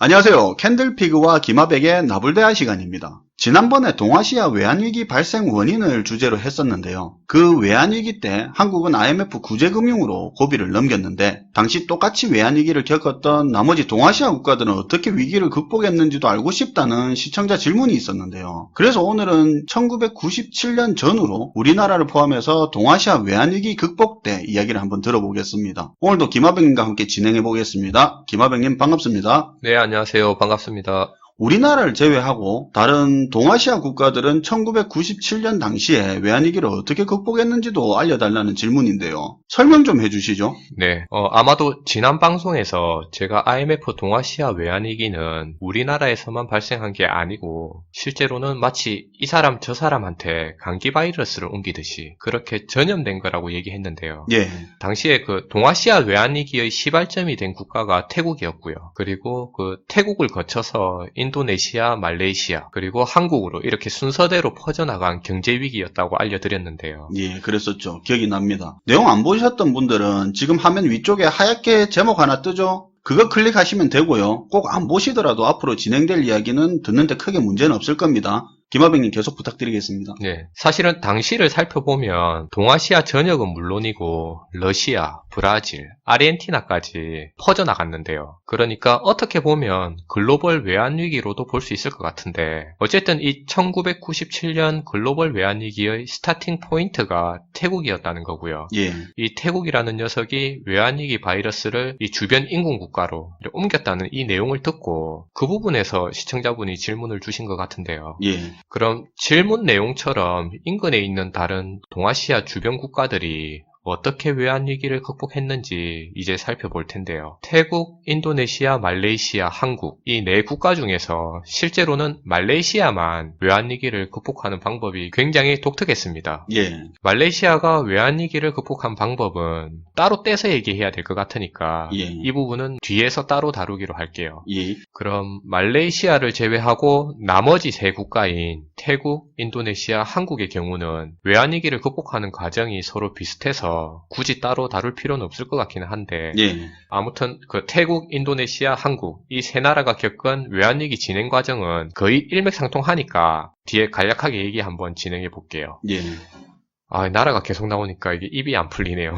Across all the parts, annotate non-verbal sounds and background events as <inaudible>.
안녕하세요. 캔들피그와 기마백의 나불대화 시간입니다. 지난번에 동아시아 외환위기 발생 원인을 주제로 했었는데요. 그 외환위기 때 한국은 IMF 구제금융으로 고비를 넘겼는데 당시 똑같이 외환위기를 겪었던 나머지 동아시아 국가들은 어떻게 위기를 극복했는지도 알고 싶다는 시청자 질문이 있었는데요. 그래서 오늘은 1997년 전후로 우리나라를 포함해서 동아시아 외환위기 극복 때 이야기를 한번 들어보겠습니다. 오늘도 김하백님과 함께 진행해 보겠습니다. 김하백님 반갑습니다. 네, 안녕하세요. 반갑습니다. 우리나라를 제외하고 다른 동아시아 국가들은 1997년 당시에 외환위기를 어떻게 극복했는지도 알려달라는 질문인데요. 설명 좀 해주시죠. 네, 어, 아마도 지난 방송에서 제가 IMF 동아시아 외환위기는 우리나라에서만 발생한 게 아니고 실제로는 마치 이 사람 저 사람한테 감기 바이러스를 옮기듯이 그렇게 전염된 거라고 얘기했는데요. 예, 당시에 그 동아시아 외환위기의 시발점이 된 국가가 태국이었고요. 그리고 그 태국을 거쳐서 인 도네시아, 말레이시아, 그리고 한국으로 이렇게 순서대로 퍼져나간 경제 위기였다고 알려드렸는데요. 예, 그랬었죠. 기억이 납니다. 내용 안 보셨던 분들은 지금 화면 위쪽에 하얗게 제목 하나 뜨죠? 그거 클릭하시면 되고요. 꼭 안 보시더라도 앞으로 진행될 이야기는 듣는데 크게 문제는 없을 겁니다. 김하백님 계속 부탁드리겠습니다. 네, 사실은 당시를 살펴보면 동아시아 전역은 물론이고 러시아, 브라질, 아르헨티나까지 퍼져나갔는데요. 그러니까 어떻게 보면 글로벌 외환 위기로도 볼 수 있을 것 같은데 어쨌든 이 1997년 글로벌 외환 위기의 스타팅 포인트가 태국이었다는 거고요. 예, 이 태국이라는 녀석이 외환위기 바이러스를 이 주변 인근 국가로 옮겼다는 이 내용을 듣고 그 부분에서 시청자분이 질문을 주신 것 같은데요. 예, 그럼 질문 내용처럼 인근에 있는 다른 동아시아 주변 국가들이 어떻게 외환위기를 극복했는지 이제 살펴볼 텐데요. 태국, 인도네시아, 말레이시아, 한국 이 네 국가 중에서 실제로는 말레이시아만 외환위기를 극복하는 방법이 굉장히 독특했습니다. 예, 말레이시아가 외환위기를 극복한 방법은 따로 떼서 얘기해야 될 것 같으니까 예. 이 부분은 뒤에서 따로 다루기로 할게요. 예, 그럼 말레이시아를 제외하고 나머지 세 국가인 태국, 인도네시아, 한국의 경우는 외환위기를 극복하는 과정이 서로 비슷해서 굳이 따로 다룰 필요는 없을 것 같기는 한데 예, 아무튼 그 태국, 인도네시아, 한국 이 세 나라가 겪은 외환위기 진행 과정은 거의 일맥상통하니까 뒤에 간략하게 얘기 한번 진행해 볼게요. 예, 아, 나라가 계속 나오니까 이게 입이 안 풀리네요.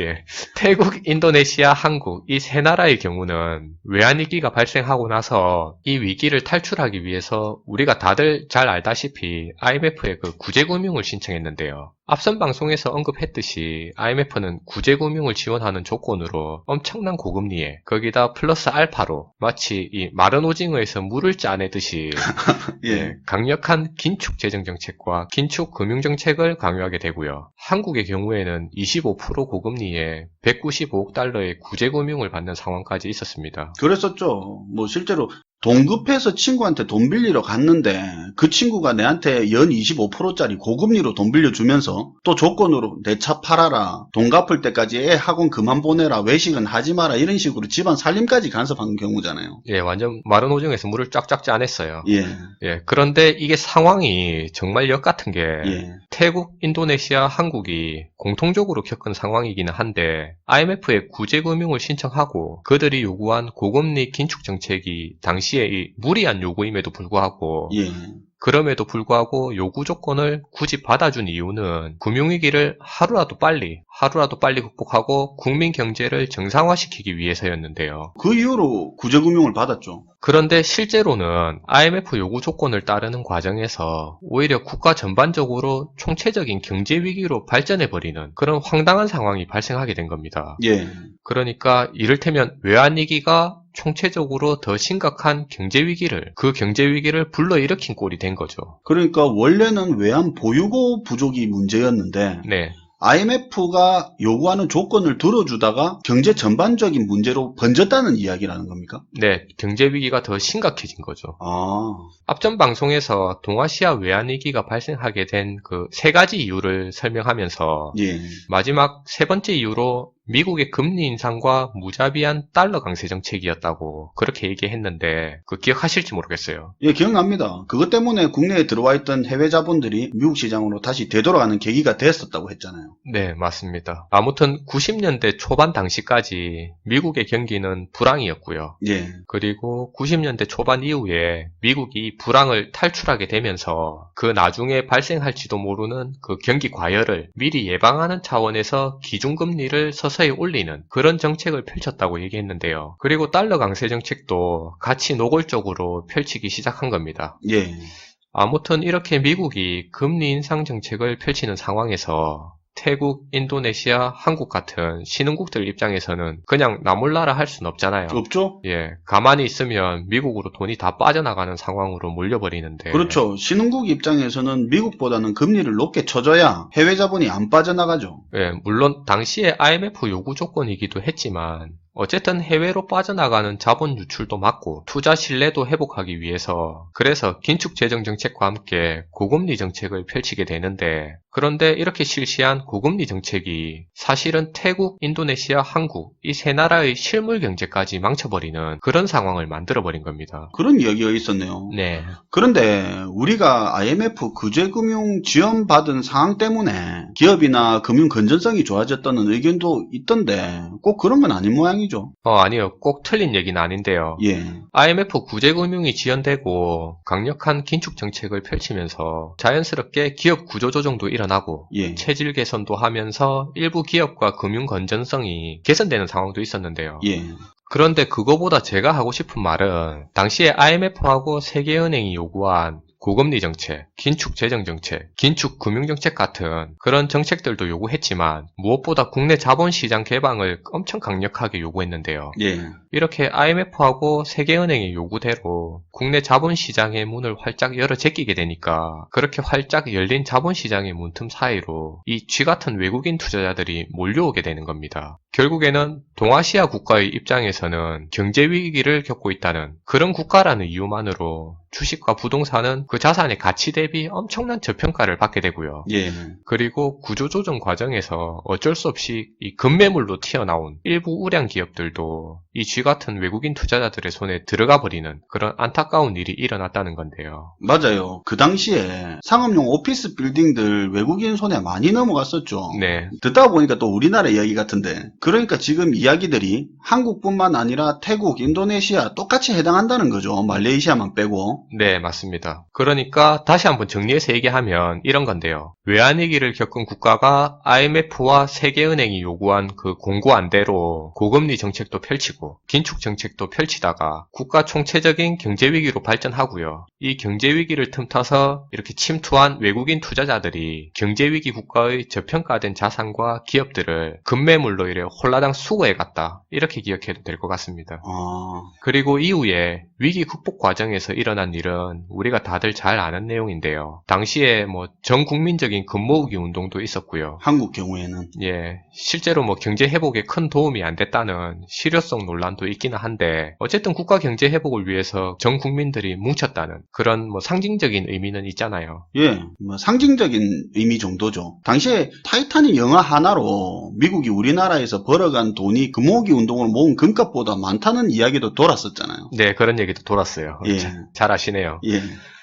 예. <laughs> 태국, 인도네시아, 한국 이 세 나라의 경우는 외환 위기가 발생하고 나서 이 위기를 탈출하기 위해서 우리가 다들 잘 알다시피 IMF에 그 구제 금융을 신청했는데요. 앞선 방송에서 언급했듯이 IMF는 구제금융을 지원하는 조건으로 엄청난 고금리에 거기다 플러스 알파로 마치 이 마른 오징어에서 물을 짜내듯이 <laughs> 예, 예, 강력한 긴축 재정 정책과 긴축 금융 정책을 강요하게 되고요. 한국의 경우에는 25% 고금리에 195억 달러의 구제 금융을 받는 상황까지 있었습니다. 그랬었죠. 뭐 실제로 돈 급해서 친구한테 돈 빌리러 갔는데 그 친구가 내한테 연 25%짜리 고금리로 돈 빌려주면서 또 조건으로 내 차 팔아라 돈 갚을 때까지 애 학원 그만 보내라 외식은 하지 마라 이런 식으로 집안 살림까지 간섭한 경우잖아요. 예, 완전 마른 오징어에서 물을 쫙쫙 짜냈어요. 예, 예, 그런데 이게 상황이 정말 역 같은 게 예, 태국, 인도네시아, 한국이 공통적으로 겪은 상황이기는 한데 IMF에 구제금융을 신청하고 그들이 요구한 고금리 긴축 정책이 당시 에 이 무리한 요구임에도 불구하고 예, 그럼에도 불구하고 요구 조건을 굳이 받아준 이유는 금융위기를 하루라도 빨리, 하루라도 빨리 극복하고 국민 경제를 정상화시키기 위해서였는데요. 그 이후로 구제금융을 받았죠. 그런데 실제로는 IMF 요구 조건을 따르는 과정에서 오히려 국가 전반적으로 총체적인 경제 위기로 발전해 버리는 그런 황당한 상황이 발생하게 된 겁니다. 예, 그러니까 이를테면 외환 위기가 총체적으로 더 심각한 경제 위기를 그 경제 위기를 불러일으킨 꼴이 된 거죠. 그러니까 원래는 외환 보유고 부족이 문제였는데 네. IMF가 요구하는 조건을 들어주다가 경제 전반적인 문제로 번졌다는 이야기라는 겁니까? 네, 경제 위기가 더 심각해진 거죠. 아, 앞전 방송에서 동아시아 외환 위기가 발생하게 된 그 세 가지 이유를 설명하면서 예, 마지막 세 번째 이유로 미국의 금리 인상과 무자비한 달러 강세 정책이었다고 그렇게 얘기했는데 그 기억하실지 모르겠어요. 예, 기억납니다. 그것 때문에 국내에 들어와 있던 해외 자본들이 미국 시장으로 다시 되돌아가는 계기가 됐었다고 했잖아요. 네, 맞습니다. 아무튼 90년대 초반 당시까지 미국의 경기는 불황이었고요. 예, 그리고 90년대 초반 이후에 미국이 불황을 탈출하게 되면서 그 나중에 발생할지도 모르는 그 경기 과열을 미리 예방하는 차원에서 기준금리를 서서 히 올리는 그런 정책을 펼쳤다고 얘기했는데요. 그리고 달러 강세 정책도 같이 노골적으로 펼치기 시작한 겁니다. 예, 아무튼 이렇게 미국이 금리 인상 정책을 펼치는 상황에서 태국, 인도네시아, 한국 같은 신흥국들 입장에서는 그냥 나몰라라 할 수는 없잖아요. 없죠? 예, 가만히 있으면 미국으로 돈이 다 빠져나가는 상황으로 몰려버리는데. 그렇죠. 신흥국 입장에서는 미국보다는 금리를 높게 쳐줘야 해외 자본이 안 빠져나가죠. 예, 물론 당시에 IMF 요구 조건이기도 했지만 어쨌든 해외로 빠져나가는 자본 유출도 막고 투자 신뢰도 회복하기 위해서 그래서 긴축 재정 정책과 함께 고금리 정책을 펼치게 되는데 그런데 이렇게 실시한 고금리 정책이 사실은 태국, 인도네시아, 한국 이 세 나라의 실물 경제까지 망쳐버리는 그런 상황을 만들어버린 겁니다. 그런 이야기가 있었네요. 네. 그런데 우리가 IMF 구제금융 지원받은 상황 때문에 기업이나 금융 건전성이 좋아졌다는 의견도 있던데 꼭 그런 건 아닌 모양이 죠. 어, 아니요. 꼭 틀린 얘기는 아닌데요. 예, IMF 구제금융이 지연되고 강력한 긴축 정책을 펼치면서 자연스럽게 기업 구조조정도 일어나고 예, 체질 개선도 하면서 일부 기업과 금융 건전성이 개선되는 상황도 있었는데요. 예, 그런데 그거보다 제가 하고 싶은 말은 당시에 IMF하고 세계은행이 요구한 고금리 정책, 긴축 재정 정책, 긴축 금융 정책 같은 그런 정책들도 요구했지만 무엇보다 국내 자본시장 개방을 엄청 강력하게 요구했는데요. 예, 이렇게 IMF하고 세계은행의 요구대로 국내 자본시장의 문을 활짝 열어 제끼게 되니까 그렇게 활짝 열린 자본시장의 문틈 사이로 이 쥐 같은 외국인 투자자들이 몰려오게 되는 겁니다. 결국에는 동아시아 국가의 입장에서는 경제 위기를 겪고 있다는 그런 국가라는 이유만으로 주식과 부동산은 그 자산의 가치 대비 엄청난 저평가를 받게 되고요. 예, 그리고 구조조정 과정에서 어쩔 수 없이 이 급매물로 튀어나온 일부 우량 기업들도 이 쥐 같은 외국인 투자자들의 손에 들어가 버리는 그런 안타까운 일이 일어났다는 건데요. 맞아요. 그 당시에 상업용 오피스 빌딩들 외국인 손에 많이 넘어갔었죠. 네, 듣다 보니까 또 우리나라 이야기 같은데 그러니까 지금 이야기들이 한국뿐만 아니라 태국, 인도네시아 똑같이 해당한다는 거죠. 말레이시아만 빼고. 네, 맞습니다. 그러니까 다시 한번 정리해서 얘기하면 이런 건데요. 외환위기를 겪은 국가가 IMF와 세계은행이 요구한 그 공고안대로 고금리 정책도 펼치고 긴축 정책도 펼치다가 국가 총체적인 경제위기로 발전하고요. 이 경제위기를 틈타서 이렇게 침투한 외국인 투자자들이 경제위기 국가의 저평가된 자산과 기업들을 급매물로 이래 홀라당 수거해 갔다. 이렇게 기억해도 될 것 같습니다. 아, 그리고 이후에 위기 극복 과정에서 일어난 일은 우리가 다들 잘 아는 내용인데요. 당시에 뭐 전 국민적인 금모으기 운동도 있었고요. 한국 경우에는 예, 실제로 뭐 경제 회복에 큰 도움이 안 됐다는 실효성 논란도 있기는 한데 어쨌든 국가 경제 회복을 위해서 전 국민들이 뭉쳤다는 그런 뭐 상징적인 의미는 있잖아요. 예, 뭐 상징적인 의미 정도죠. 당시에 타이타닉 영화 하나로 미국이 우리나라에서 벌어간 돈이 금모으기 운동을 모은 금값보다 많다는 이야기도 돌았었잖아요. 네, 그런 얘기도 돌았어요. 예. 자- 잘 아시네요. 예,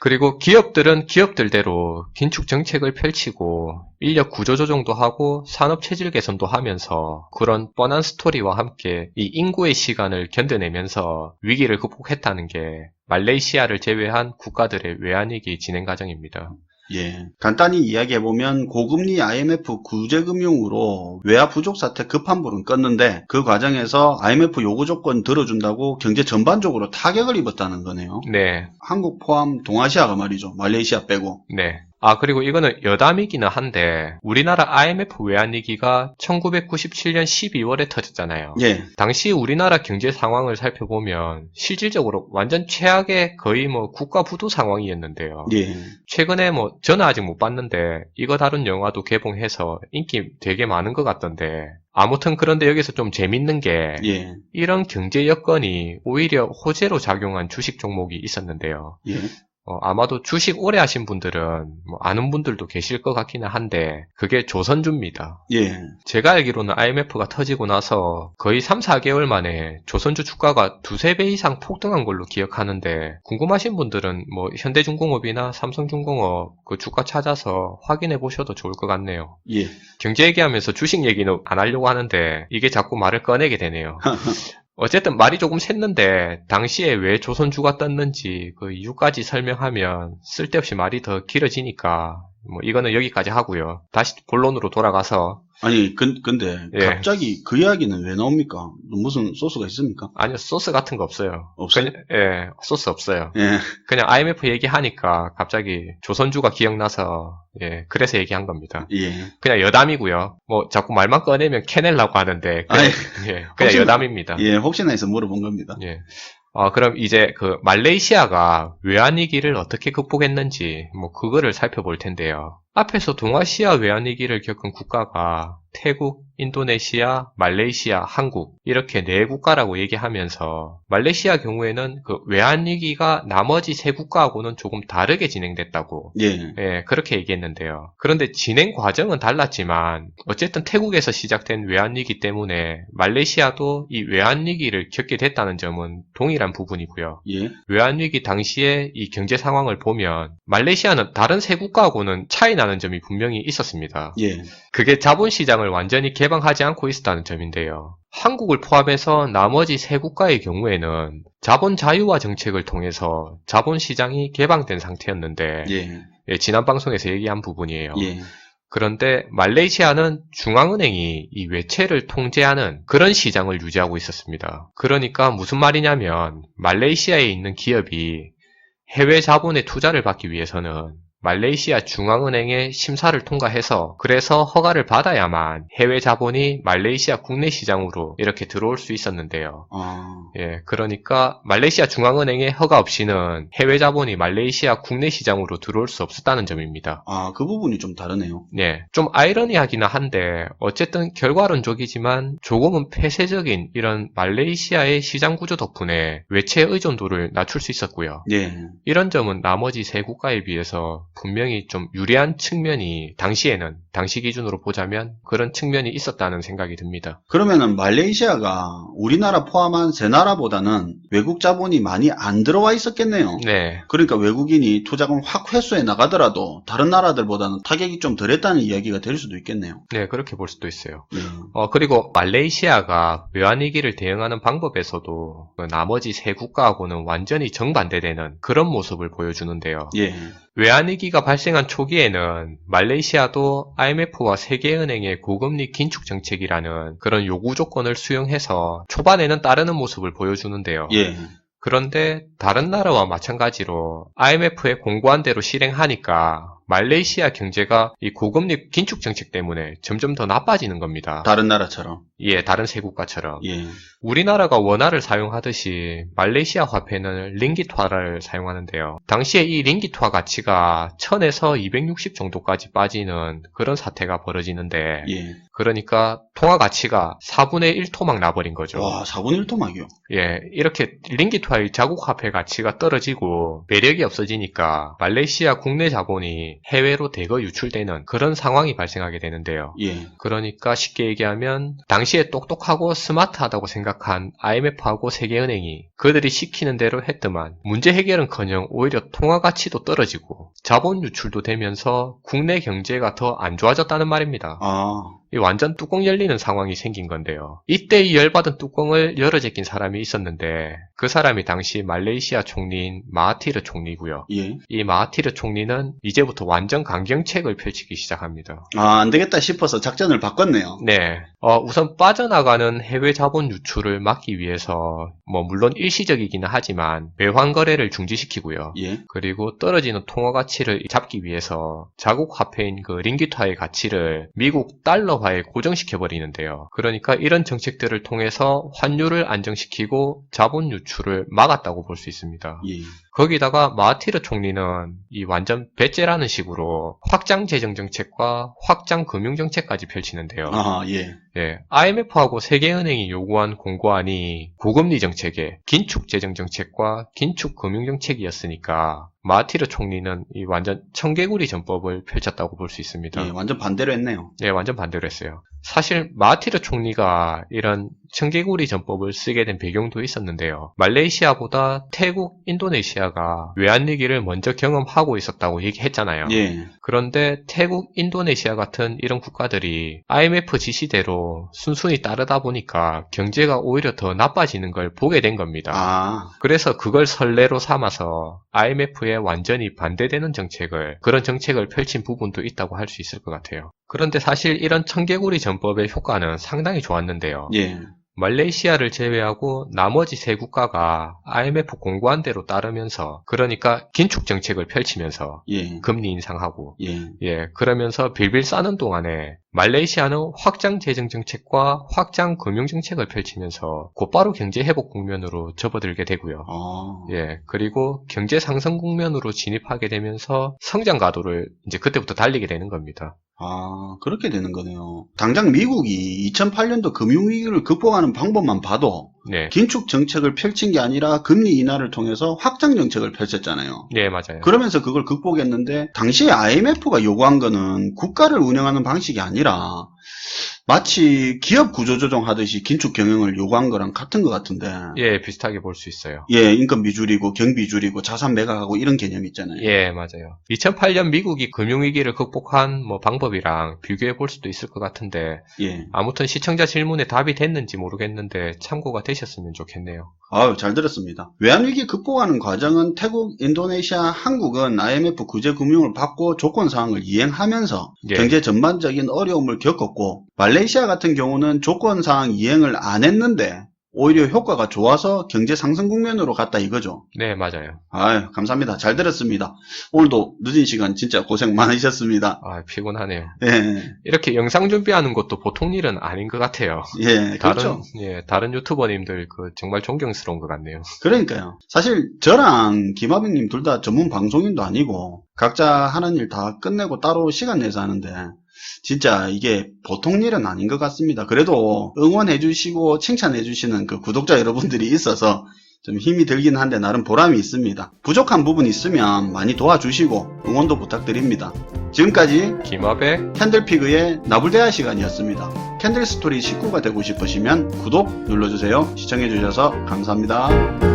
그리고 기업들은 기업들대로 긴축 정책을 펼치고 인력 구조 조정도 하고 산업 체질 개선도 하면서 그런 뻔한 스토리와 함께 이 인구의 시간을 견뎌내면서 위기를 극복했다는 게 말레이시아를 제외한 국가들의 외환위기 진행 과정입니다. 예. 간단히 이야기해보면 고금리 IMF 구제금융으로 외화 부족 사태 급한 불은 껐는데 그 과정에서 IMF 요구 조건 들어준다고 경제 전반적으로 타격을 입었다는 거네요. 네, 한국 포함 동아시아가 말이죠. 말레이시아 빼고. 네. 아, 그리고 이거는 여담이기는 한데, 우리나라 IMF 외환위기가 1997년 12월에 터졌잖아요. 예, 당시 우리나라 경제 상황을 살펴보면 실질적으로 완전 최악의 거의 뭐 국가 부도 상황이었는데요. 예, 최근에 뭐 저는 아직 못 봤는데 이거 다룬 영화도 개봉해서 인기 되게 많은 것 같던데 아무튼 그런데 여기서 좀 재밌는 게 예, 이런 경제 여건이 오히려 호재로 작용한 주식 종목이 있었는데요. 예. 어, 아마도 주식 오래 하신 분들은 뭐 아는 분들도 계실 것 같기는 한데 그게 조선주입니다. 예. 제가 알기로는 IMF가 터지고 나서 거의 3, 4개월 만에 조선주 주가가 두세 배 이상 폭등한 걸로 기억하는데 궁금하신 분들은 뭐 현대중공업이나 삼성중공업 그 주가 찾아서 확인해 보셔도 좋을 것 같네요. 예. 경제 얘기하면서 주식 얘기는 안 하려고 하는데 이게 자꾸 말을 꺼내게 되네요. <laughs> 어쨌든 말이 조금 샜는데 당시에 왜 조선주가 떴는지 그 이유까지 설명하면 쓸데없이 말이 더 길어지니까 뭐 이거는 여기까지 하고요. 다시 본론으로 돌아가서 아니, 근, 근데 예. 갑자기 그 이야기는 왜 나옵니까? 무슨 소스가 있습니까? 아니요 소스 같은 거 없어요. 없어요? 그냥- 예, 소스 없어요. 예. 그냥 IMF 얘기하니까 갑자기 조선주가 기억나서 예, 그래서 얘기한 겁니다. 예. 그냥 여담이고요. 뭐 자꾸 말만 꺼내면 캐내려고 하는데 그냥, 아니, <laughs> 예, 그냥 혹시- 여담입니다. 예, 혹시나 해서 물어본 겁니다. 예. 어, 그럼 이제 그 말레이시아가 외환위기를 어떻게 극복했는지 뭐 그거를 살펴볼 텐데요. 앞에서 동아시아 외환위기를 겪은 국가가 태국, 인도네시아, 말레이시아, 한국 이렇게 네 국가라고 얘기하면서 말레이시아 경우에는 그 외환위기가 나머지 세 국가하고는 조금 다르게 진행됐다고 예. 예, 그렇게 얘기했는데요. 그런데 진행 과정은 달랐지만 어쨌든 태국에서 시작된 외환위기 때문에 말레이시아도 이 외환위기를 겪게 됐다는 점은 동일한 부분이고요. 예. 외환위기 당시에 이 경제 상황을 보면 말레이시아는 다른 세 국가하고는 차이 나는 점이 분명히 있었습니다. 예. 그게 자본시장을 완전히 개방하지 않고 있었다는 점인데요. 한국을 포함해서 나머지 세 국가의 경우에는 자본 자유화 정책을 통해서 자본시장이 개방된 상태였는데 예. 예, 지난 방송에서 얘기한 부분이에요. 예. 그런데 말레이시아는 중앙은행이 이 외채를 통제하는 그런 시장을 유지하고 있었습니다. 그러니까 무슨 말이냐면 말레이시아에 있는 기업이 해외 자본에 투자를 받기 위해서는 말레이시아 중앙은행의 심사를 통과해서 그래서 허가를 받아야만 해외 자본이 말레이시아 국내 시장으로 이렇게 들어올 수 있었는데요. 아. 예, 그러니까 말레이시아 중앙은행의 허가 없이는 해외 자본이 말레이시아 국내 시장으로 들어올 수 없었다는 점입니다. 아, 그 부분이 좀 다르네요. 네, 좀 아이러니하기는 한데 어쨌든 결과론적이지만 조금은 폐쇄적인 이런 말레이시아의 시장 구조 덕분에 외채 의존도를 낮출 수 있었고요. 예. 이런 점은 나머지 세 국가에 비해서 분명히 좀 유리한 측면이 당시에는 당시 기준으로 보자면 그런 측면이 있었다는 생각이 듭니다. 그러면은 말레이시아가 우리나라 포함한 세 나라보다는 외국 자본이 많이 안 들어와 있었겠네요. 네, 그러니까 외국인이 투자금 확 회수해 나가더라도 다른 나라들보다는 타격이 좀 덜했다는 이야기가 될 수도 있겠네요. 네 그렇게 볼 수도 있어요. 예. 어, 그리고 말레이시아가 외환위기를 대응하는 방법에서도 그 나머지 세 국가하고는 완전히 정반대되는 그런 모습을 보여주는데요. 예. 외환위기가 발생한 초기에는 말레이시아도 IMF와 세계은행의 고금리 긴축 정책이라는 그런 요구 조건을 수용해서 초반에는 따르는 모습을 보여주는데요. 예. 그런데 다른 나라와 마찬가지로 IMF의 공고한 대로 실행하니까 말레이시아 경제가 이 고금리 긴축 정책 때문에 점점 더 나빠지는 겁니다. 다른 나라처럼. 예, 다른 세 국가처럼. 예. 우리나라가 원화를 사용하듯이 말레이시아 화폐는 링깃화를 사용하는데요. 당시에 이 링깃화 가치가 1000에서 260 정도까지 빠지는 그런 사태가 벌어지는데 예. 그러니까 통화 가치가 4분의 1 토막 나버린 거죠. 와, 4분의 1 토막이요. 예, 이렇게 링깃화의 자국 화폐 가치가 떨어지고 매력이 없어지니까 말레이시아 국내 자본이 해외로 대거 유출되는 그런 상황이 발생하게 되는데요. 예. 그러니까 쉽게 얘기하면 당시에 똑똑하고 스마트하다고 생각 한 IMF하고 세계은행이 그들이 시키는 대로 했더만 문제 해결은커녕 오히려 통화 가치도 떨어지고 자본 유출도 되면서 국내 경제가 더 안 좋아졌다는 말입니다. 아, 이 완전 뚜껑 열리는 상황이 생긴 건데요. 이때 이 열받은 뚜껑을 열어 제낀 사람이 있었는데 그 사람이 당시 말레이시아 총리인 마하티르 총리고요. 예. 이 마하티르 총리는 이제부터 완전 강경책을 펼치기 시작합니다. 아, 안 되겠다 싶어서 작전을 바꿨네요. 네. 어, 우선 빠져나가는 해외 자본 유출을 막기 위해서 뭐 물론 일시적이기는 하지만 외환 거래를 중지시키고요. 예. 그리고 떨어지는 통화 가치를 잡기 위해서 자국 화폐인 그 링기화의 가치를 미국 달러 화에 고정시켜 버리는데요. 그러니까 이런 정책들을 통해서 환율을 안정시키고 자본 유출을 막았다고 볼 수 있습니다. 예. 거기다가 마하티르 총리는 이 완전 배째라는 식으로 확장 재정 정책과 확장 금융 정책까지 펼치는데요. 아, 예. 예, IMF하고 세계은행이 요구한 공고안이 고금리 정책에 긴축 재정 정책과 긴축 금융 정책이었으니까 마하티르 총리는 이 완전 청개구리 전법을 펼쳤다고 볼 수 있습니다. 예, 완전 반대로 했네요. 네, 완전 반대로 했어요. 사실 마하티르 총리가 이런 청개구리 전법을 쓰게 된 배경도 있었는데요. 말레이시아보다 태국, 인도네시아가 외환위기를 먼저 경험하고 있었다고 얘기했잖아요. 예. 그런데 태국, 인도네시아 같은 이런 국가들이 IMF 지시대로 순순히 따르다 보니까 경제가 오히려 더 나빠지는 걸 보게 된 겁니다. 아, 그래서 그걸 선례로 삼아서 IMF에 완전히 반대되는 정책을, 그런 정책을 펼친 부분도 있다고 할 수 있을 것 같아요. 그런데 사실 이런 청개구리 전법의 효과는 상당히 좋았는데요. 예. 말레이시아를 제외하고 나머지 세 국가가 IMF 공고한 대로 따르면서, 그러니까 긴축 정책을 펼치면서 예. 금리 인상하고, 예. 예, 그러면서 빌빌 싸는 동안에 말레이시아는 확장 재정 정책과 확장 금융 정책을 펼치면서 곧바로 경제 회복 국면으로 접어들게 되고요. 아, 예, 그리고 경제 상승 국면으로 진입하게 되면서 성장 가도를 이제 그때부터 달리게 되는 겁니다. 아, 그렇게 되는 거네요. 당장 미국이 2008년도 금융위기를 극복하는 방법만 봐도 네. 긴축 정책을 펼친 게 아니라 금리 인하를 통해서 확장 정책을 펼쳤잖아요. 네, 맞아요. 그러면서 그걸 극복했는데 당시에 IMF가 요구한 거는 국가를 운영하는 방식이 아니라 마치 기업 구조 조정 하듯이 긴축 경영을 요구한 거랑 같은 것 같은데 예, 비슷하게 볼 수 있어요. 예, 인건비 줄이고 경비 줄이고 자산 매각하고 이런 개념 있잖아요. 예, 맞아요. 2008년 미국이 금융위기를 극복한 뭐 방법이랑 비교해 볼 수도 있을 것 같은데, 예. 아무튼 시청자 질문에 답이 됐는지 모르겠는데 참고가 되셨으면 좋겠네요. 아유, 잘 들었습니다. 외환위기 극복하는 과정은 태국, 인도네시아, 한국은 IMF 구제 금융을 받고 조건 사항을 이행하면서 예. 경제 전반적인 어려움을 겪었고 말레 이시아 같은 경우는 조건 사항 이행을 안 했는데 오히려 효과가 좋아서 경제 상승 국면으로 갔다 이거죠. 네, 맞아요. 아유, 감사합니다. 잘 들었습니다. 오늘도 늦은 시간 진짜 고생 많으셨습니다. 아, 피곤하네요. 예, 이렇게 영상 준비하는 것도 보통 일은 아닌 것 같아요. 예, 다른, 그렇죠. 예, 다른 유튜버님들 그 정말 존경스러운 것 같네요. 그러니까요. 사실 저랑 김하빈님 둘 다 전문 방송인도 아니고 각자 하는 일 다 끝내고 따로 시간 내서 하는데 진짜 이게 보통 일은 아닌 것 같습니다. 그래도 응원해 주시고 칭찬해 주시는 그 구독자 여러분들이 있어서 좀 힘이 들긴 한데 나름 보람이 있습니다. 부족한 부분 있으면 많이 도와주시고 응원도 부탁드립니다. 지금까지 김합의 캔들피그의 나불대화 시간이었습니다. 캔들스토리 식구가 되고 싶으시면 구독 눌러주세요. 시청해주셔서 감사합니다.